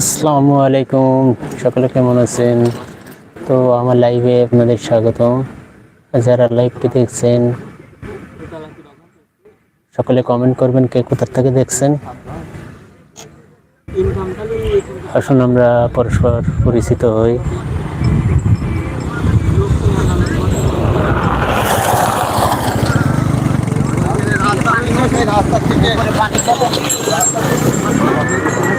আসসালামু আলাইকুম। সকলে কেমন আছেন? তো আমার লাইভে আপনাদের স্বাগত যারা লাইভটি দেখছেন, সকলে কমেন্ট করবেন কে কোথার থেকে দেখছেন। আসুন আমরা পরস্পর পরিচিত হই। হুম।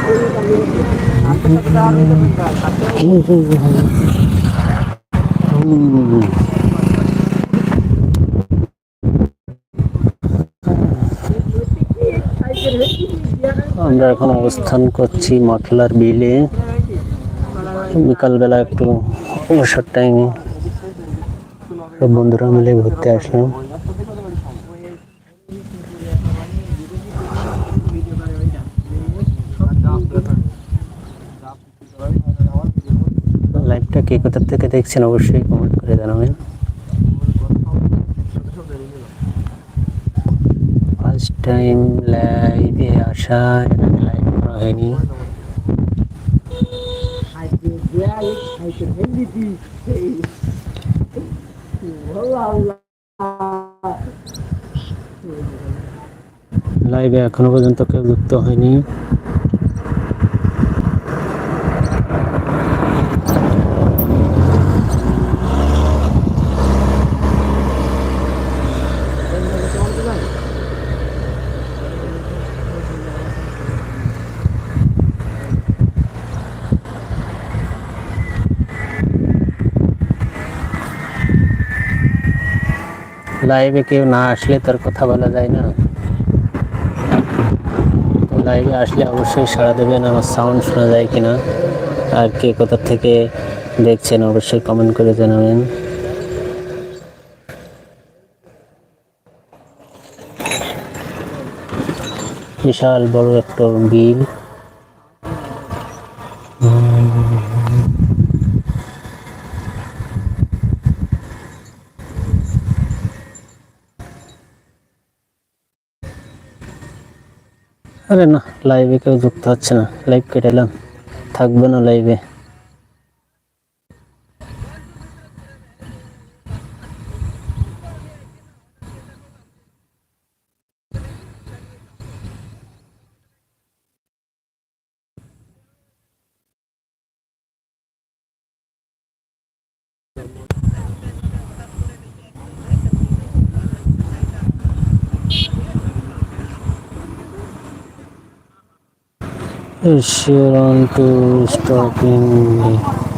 আমরা এখন অবস্থান করছি মশলার বিলে বিকালবেলা একটু অবসর টাইমে সব বন্ধুরা মিলে ঘুরতে আসলাম লাইভটা কে কোথা থেকে দেখছেন অবশ্যই কমেন্ট করে জানাবেন। ফার্স্ট টাইম লাইভে আসা লাইভ করা হয়নি। লাইভে এখনও পর্যন্ত কেউ যুক্ত হয়নি। লাইভে কেউ না আসলে তার কথা বলা যায় না। তো লাইভে আসলে অবশ্যই সাড়া দেবেন আমার সাউন্ড শোনা যায় কিনা। আর কে কোথা থেকে দেখছেন অবশ্যই কমেন্ট করে জানাবেন। বিশাল বড় একটা বিল। আরে না লাইভে কেউ যুক্ত হচ্ছে না। লাইভ কেটেলাম থাকবে না লাইভে is sure on to stop in